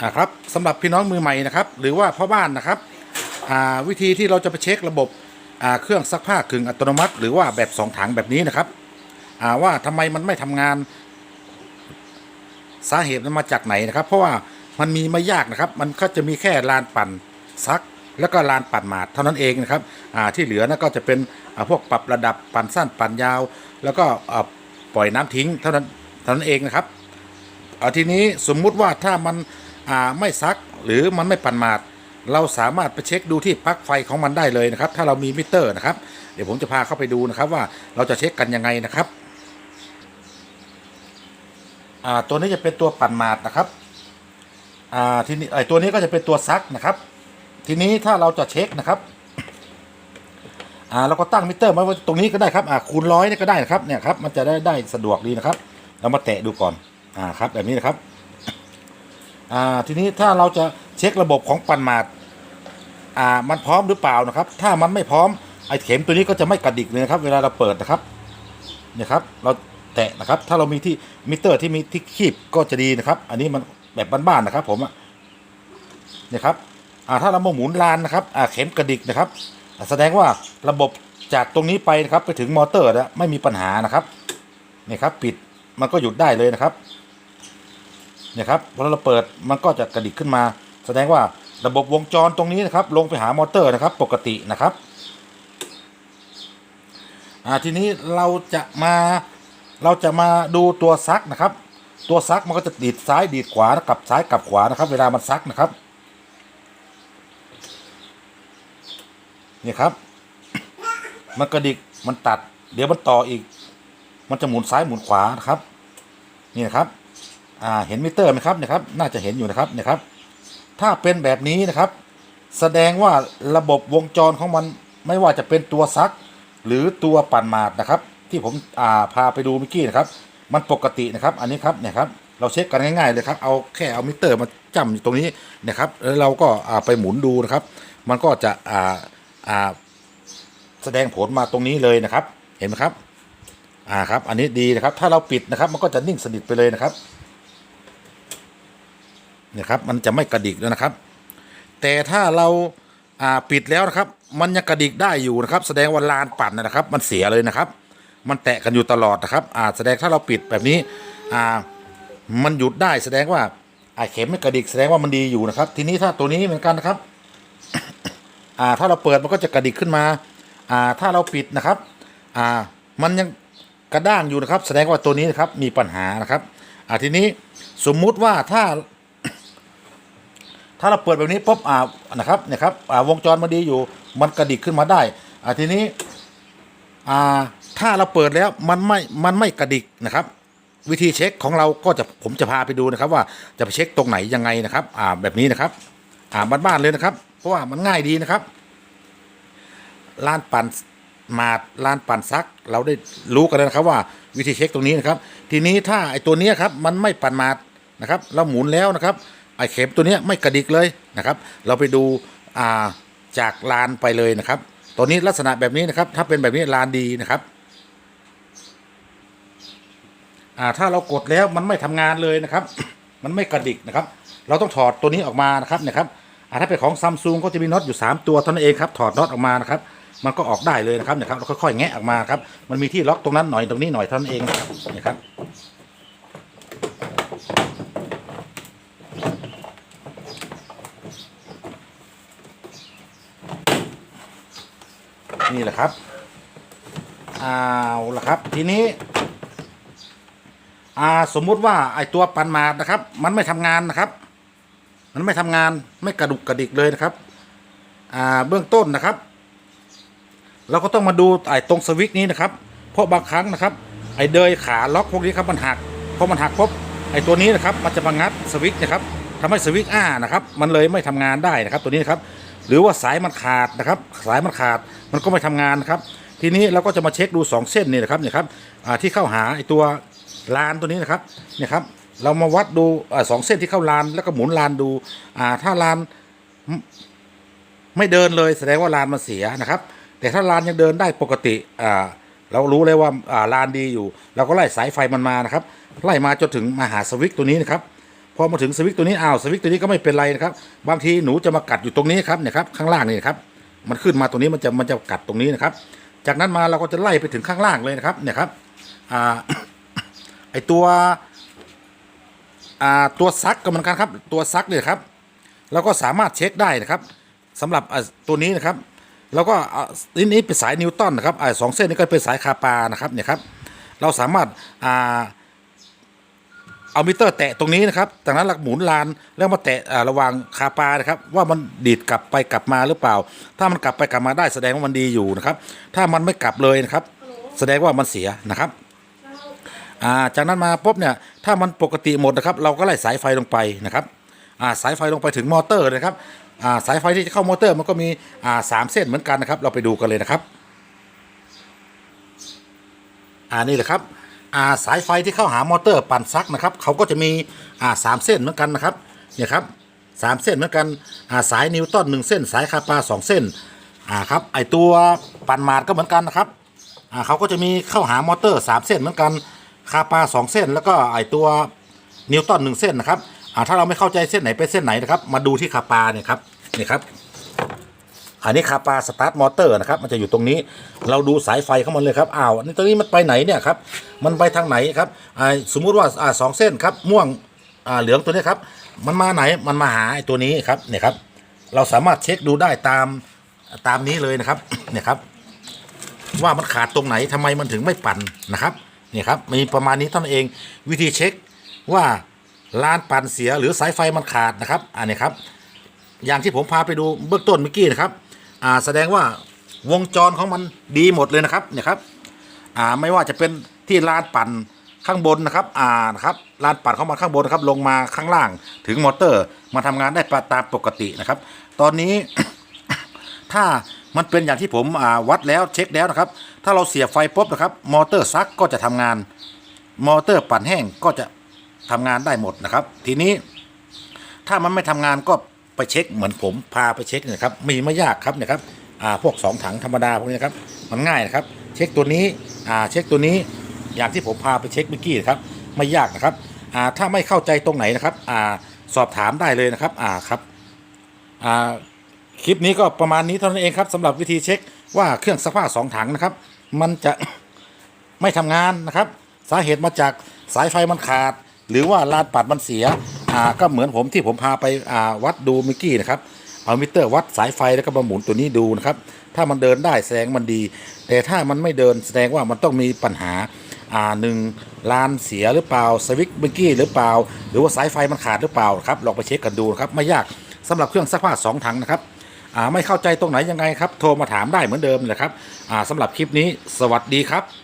อ่าครับสำหรับพี่น้องมือใหม่นะครับ หรือว่าพ่อบ้านนะครับอ่าวิธีที่เราจะไปเช็คระบบอ่าเครื่องซักผ้ากึ่งอัตโนมัติ หรือว่าแบบสองถังแบบนี้นะครับอ่าว่าทำไมมันไม่ทำงาน สาเหตุมันมาจากไหนนะครับ เพราะว่ามันมีไม่ยากนะครับ มันก็จะมีแค่ลานปั่นซักแล้วก็ลานปั่นหมาดเท่านั้นเองนะครับอ่าที่เหลือนะก็จะเป็นอ่าพวกปรับระดับปั่นสั้นปั่นยาว แล้วก็อ่าปล่อยน้ำทิ้งเท่านั้นเท่านั้นเองนะครับเอาทีนี้สมมุติว่าถ้ามัน ไม่ซักหรือมันไม่ปั่นหมาด เราสามารถไปเช็คดูที่ปลั๊กไฟของมันได้เลยนะครับ ถ้าเรามีมิเตอร์นะครับ เดี๋ยวผมจะพาเข้าไปดูนะครับว่าเราจะเช็คกันยังไงนะครับตัวนี้จะเป็นตัวปั่นหมาดนะครับทีนี้ไอตัวนี้ก็จะเป็นตัวซักนะครับ ทีนี้ถ้าเราจะเช็คนะครับเราก็ตั้งมิเตอร์ไว้ตรงนี้ก็ได้ครับคูณร้อยนี่ก็ได้นะครับเนี่ยครับมันจะได้ได้สะดวกดีนะครับ เรามาแตะดูก่อนอ่าครับแบบนี้นะครับ อ่าทีนี้ถ้าเราจะเช็คระบบของปันมาดอ่ามันพร้อมหรือเปล่านะครับ ถ้ามันไม่พร้อมไอ้เข็มตัวนี้ก็จะไม่กระดิกเลยนะครับ เวลาเราเปิดนะครับเนี่ยครับเราแตะนะครับ ถ้าเรามีที่มิเตอร์ที่มีที่คีบก็จะดีนะครับ อันนี้มันแบบบ้านๆนะครับ ผมอะเนี่ยครับอ่าถ้าเรามาหมุนลานนะครับอ่าเข็มกระดิกนะครับ แสดงว่าระบบจากตรงนี้ไปนะครับ ไปถึงมอเตอร์แล้วไม่มีปัญหานะครับเนี่ยครับ ปิดมันก็หยุดได้เลยนะครับ เนี่ยครับพอเราเปิดมันก็จะกระดิกขึ้นมา แสดงว่าระบบวงจรตรงนี้นะครับ ลงไปหามอเตอร์นะครับ ปกตินะครับทีนี้เราจะมาเราจะมาดูตัวซักนะครับ ตัวซักมันก็จะดีดซ้ายดีดขวากับซ้ายกับขวานะครับ เวลามันซักนะครับเนี่ยครับ มันกระดิกมันตัด เดี๋ยวมันต่ออีก มันจะหมุนซ้ายหมุนขวานะครับ นี่นะครับ อ่าเห็นมิเตอร์ไหมครับเนี่ยครับ น่าจะเห็นอยู่นะครับเนี่ยครับ ถ้าเป็นแบบนี้นะครับ แสดงว่าระบบวงจรของมันไม่ว่าจะเป็นตัวซัก หรือตัวปั่นหมาดนะครับ ที่ผมอ่าพาไปดูเมื่อกี้นะครับ มันปกตินะครับ อันนี้ครับเนี่ยครับเราเช็คกันง่ายๆเลยครับ เอาแค่เอามิเตอร์มาจ้ำอยู่ตรงนี้นะครับ แล้วเราก็อ่าไปหมุนดูนะครับ มันก็จะอ่าอ่าแสดงผลมาตรงนี้เลยนะครับ เห็นไหมครับ อ่าครับ อันนี้ดีนะครับ ถ้าเราปิดนะครับ มันก็จะนิ่งสนิทไปเลยนะครับ นี่ยครับมันจะไม่กระดิกแล้วนะครับ แต่ถ้าเราอ่าปิดแล้วนะครับ มันยังกระดิกได้อยู่นะครับ แสดงว่าลานปั่นนะครับ มันเสียเลยนะครับ มันแตะกันอยู่ตลอดนะครับอ่าแสดงถ้าเราปิดแบบนี้อ่ามันหยุดได้แสดงว่าอ่าเข็มไม่กระดิกแสดงว่ามันดีอยู่นะครับ ทีนี้ถ้าตัวนี้เหมือนกันนะครับอ่าถ้าเราเปิดมันก็จะกระดิกขึ้นมาอ่าถ้าเราปิดนะครับอ่ามันยังกระด้างอยู่นะครับ แสดงว่าตัวนี้นะครับมีปัญหานะครับอ่าทีนี้สมมุติว่าถ้า ถ้าเราเปิดแบบนี้ปุ๊บอ่านะครับเนี่ยครับอ่าวงจรมันดีอยู่ มันกระดิกขึ้นมาได้อ่าทีนี้อ่าถ้าเราเปิดแล้วมันไม่มันไม่กระดิกนะครับ วิธีเช็คของเราก็จะผมจะพาไปดูนะครับ ว่าจะไปเช็คตรงไหนยังไงนะครับ อ่าแบบนี้นะครับ อ่าบ้านๆเลยนะครับ เพราะว่ามันง่ายดีนะครับลานปั่นหมาดลานปั่นซัก เราได้รู้กันแล้วนะครับว่าวิธีเช็คตรงนี้นะครับ ทีนี้ถ้าไอตัวนี้ครับมันไม่ปั่นหมาดนะครับ เราหมุนแล้วนะครับ ไอ้เข็มตัวนี้ไม่กระดิกเลยนะครับ เราไปดูาจากลานไปเลยนะครับ ตัวนี้ลักษณะแบบนี้นะครับ ถ้าเป็นแบบนี้ลานดีนะครับถ้าเรากดแล้วมันไม่ทำงานเลยนะครับ มันไม่กระดิกนะครับ เราต้องถอดตัวนี้ออกมานะครับนี่ยครับถ้าเป็นของซัมซุงก็จะมีน็อตอยู่ 3 ตัวเท่านั้นเองครับถอดน็อตออกมานะครับ มันก็ออกได้เลยนะครับนี่ยครับเราค่อยๆแงะออกมาครับมันมีที่ล็อกตรงนั้นหน่อยตรงนี้หน่อยเท่านั้นเองนะครับเนี่ยครับ นี่แหละครับเอาละครับ ทีนี้ อ่าสมมุติว่าไอตัวปันมาดนะครับ มันไม่ทำงานนะครับ มันไม่ทำงานไม่กระดุกกระดิกเลยนะครับ อ่าเบื้องต้นนะครับ เราก็ต้องมาดูไอ้ตรงสวิตช์นี้นะครับ เพราะบางครั้งนะครับ ไอ้เดยขาล็อกพวกนี้ครับมันหักพอมันหักปุ๊บไอ้ตัวนี้นะครับ มันจะมางัดสวิตช์นะครับทำให้สวิตช์อ้านะครับ มันเลยไม่ทำงานได้นะครับ ตัวนี้นะครับ หรือว่าสายมันขาดนะครับ สายมันขาดมันก็ไม่ทำงานนะครับ ทีนี้เราก็จะมาเช็คดู 2 เส้นนี่นะครับเนี่ยครับที่เข้าหาไอ้ตัวลานตัวนี้นะครับเนี่ยครับเรามาวัดดูสองเส้นที่เข้าลานแล้วก็หมุนลานดูถ้าลานไม่เดินเลยแสดงว่าลานมันเสียนะครับ แต่ถ้าลานยังเดินได้ปกติเรารู้เลยว่าลานดีอยู่ เราก็ไล่สายไฟมันมานะครับ ไล่มาจนถึงมาหาสวิตตัวนี้นะครับ พอมาถึงสวิตช์ตัวนี้อ้าวสวิตช์ตัวนี้ก็ไม่เป็นไรนะครับ บางทีหนูจะมากัดอยู่ตรงนี้ครับเนี่ยครับข้างล่างนี่ครับ มันขึ้นมาตรงนี้มันจะมันจะกัดตรงนี้นะครับ จากนั้นมาเราก็จะไล่ไปถึงข้างล่างเลยนะครับ เนี่ยครับอ่าไอตัวอ่าตัวซักก็เหมือนกันครับ ตัวซักเนี่ยครับเราก็สามารถเช็คได้นะครับสำหรับอ่าตัวนี้นะครับแล้วก็อ่านี่นี่เป็นสายนิวตันนะครับอ่าสองเส้นนี้ก็เป็นสายคาปานะครับเนี่ยครับเราสามารถอ่า เอามิเตอร์แตะตรงนี้นะครับจากนั้นเราหมุนลานแล้วมาแตะอ่าระหว่างคาปานะครับ ว่ามันดีดกลับไปกลับมาหรือเปล่า ถ้ามันกลับไปกลับมาได้แสดงว่ามันดีอยู่นะครับ ถ้ามันไม่กลับเลยนะครับ แสดงว่ามันเสียนะครับอ่าจากนั้นมาปุ๊บเนี่ยถ้ามันปกติหมดนะครับ เราก็ไล่สายไฟลงไปนะครับอ่าสายไฟลงไปถึงมอเตอร์นะครับอ่าสายไฟที่จะเข้ามอเตอร์มันก็มีอ่าสามเส้นเหมือนกันนะครับ เราไปดูกันเลยนะครับ อ่านี่แหละครับ อ่าสายไฟที่เข้าหามอเตอร์ปั่นซักนะครับเขาก็จะมีอ่าสามเส้นเหมือนกันนะครับเนี่ยครับสามเส้นเหมือนกันอ่าสายนิวตันหนึ่งเส้น สายคาปาสองเส้นอ่าครับไอตัวปั่นหมาดก็เหมือนกันนะครับอ่าเขาก็จะมีเข้าหามอเตอร์สามเส้นเหมือนกันคาปาสองเส้น แล้วก็ไอตัวนิวตันหนึ่งเส้นนะครับอ่าถ้าเราไม่เข้าใจเส้นไหนเป็นเส้นไหนนะครับ มาดูที่คาปาเนี่ยครับนี่ครับ อันนี้คาปาสตาร์ทมอเตอร์นะครับมันจะอยู่ตรงนี้เราดูสายไฟเข้ามาเลยครับอ้าวนี่ตรงนี้มันไปไหนเนี่ยครับมันไปทางไหนครับสมมุติว่าอ่าสองเส้นครับม่วงอ่าเหลืองตัวนี้ครับมันมาไหนมันมาหาไอตัวนี้ครับเนี่ยครับเราสามารถเช็คดูได้ตามตามนี้เลยนะครับเนี่ยครับ ว่ามันขาดตรงไหนทำไมมันถึงไม่ปั่นนะครับเนี่ยครับมีประมาณนี้เท่านั้นเองวิธีเช็คว่าลานปั่นเสียหรือสายไฟมันขาดนะครับอันนี้ครับอย่างที่ผมพาไปดูเบื้องต้นเมื่อกี้นะครับ อ่าแสดงว่าวงจรของมันดีหมดเลยนะครับเนี่ยครับอ่าไม่ว่าจะเป็นที่ลานปั่นข้างบนนะครับอ่านะครับลานปั่นเของมันข้างบนนะครับลงมาข้างล่างถึงมอเตอร์มาทำงานได้ตามปกตินะครับ ตอนนี้ ถ้ามันเป็นอย่างที่ผมอ่าวัดแล้วเช็คแล้วนะครับ ถ้าเราเสียบไฟปุ๊บนะครับ มอเตอร์ซักก็จะทำงาน มอเตอร์ปั่นแห้งก็จะทำงานได้หมดนะครับ ทีนี้ถ้ามันไม่ทำงานก็ ไปเช็คเหมือนผมพาไปเช็คนะครับม่ไม่ยากครับเนี่ยครับอ่าพวก 2 ถังธรรมดาพวกนี้ครับมันง่ายนะครับ เช็คตัวนี้อ่าเช็คตัวนี้อย่างที่ผมพาไปเช็คเมื่อกี้นะครับไม่ยากนะครับอ่าถ้าไม่เข้าใจตรงไหนนะครับอ่าสอบถามได้เลยนะครับอ่าครับอ่าคลิปนี้ก็ประมาณนี้เท่านั้นเองครับสำหรับวิธีเช็คว่าเครื่องซักผ้าสองถังนะครับ มันจะไม่ทำงานนะครับ สาเหตุมาจากสายไฟมันขาด หรือว่าลานปัดมันเสีย อ่าก็เหมือนผมที่ผมพาไปอ่าวัดดูเมื่อกี้นะครับเอามิเตอร์วัดสายไฟแล้วก็มาหมุนตัวนี้ดูนะครับ ถ้ามันเดินได้แสดงมันดี แต่ถ้ามันไม่เดินแสดงว่ามันต้องมีปัญหาอ่าหนึ่งลานเสียหรือเปล่าสวิตช์เมื่อกี้หรือเปล่า หรือว่าสายไฟมันขาดหรือเปล่าครับลองไปเช็คกันดูนะครับไม่ยากสำหรับเครื่องซักผ้าสองถังนะครับอ่าไม่เข้าใจตรงไหนยังไงครับ โทรมาถามได้เหมือนเดิมเลยครับอ่าสำหรับคลิปนี้สวัสดีครับ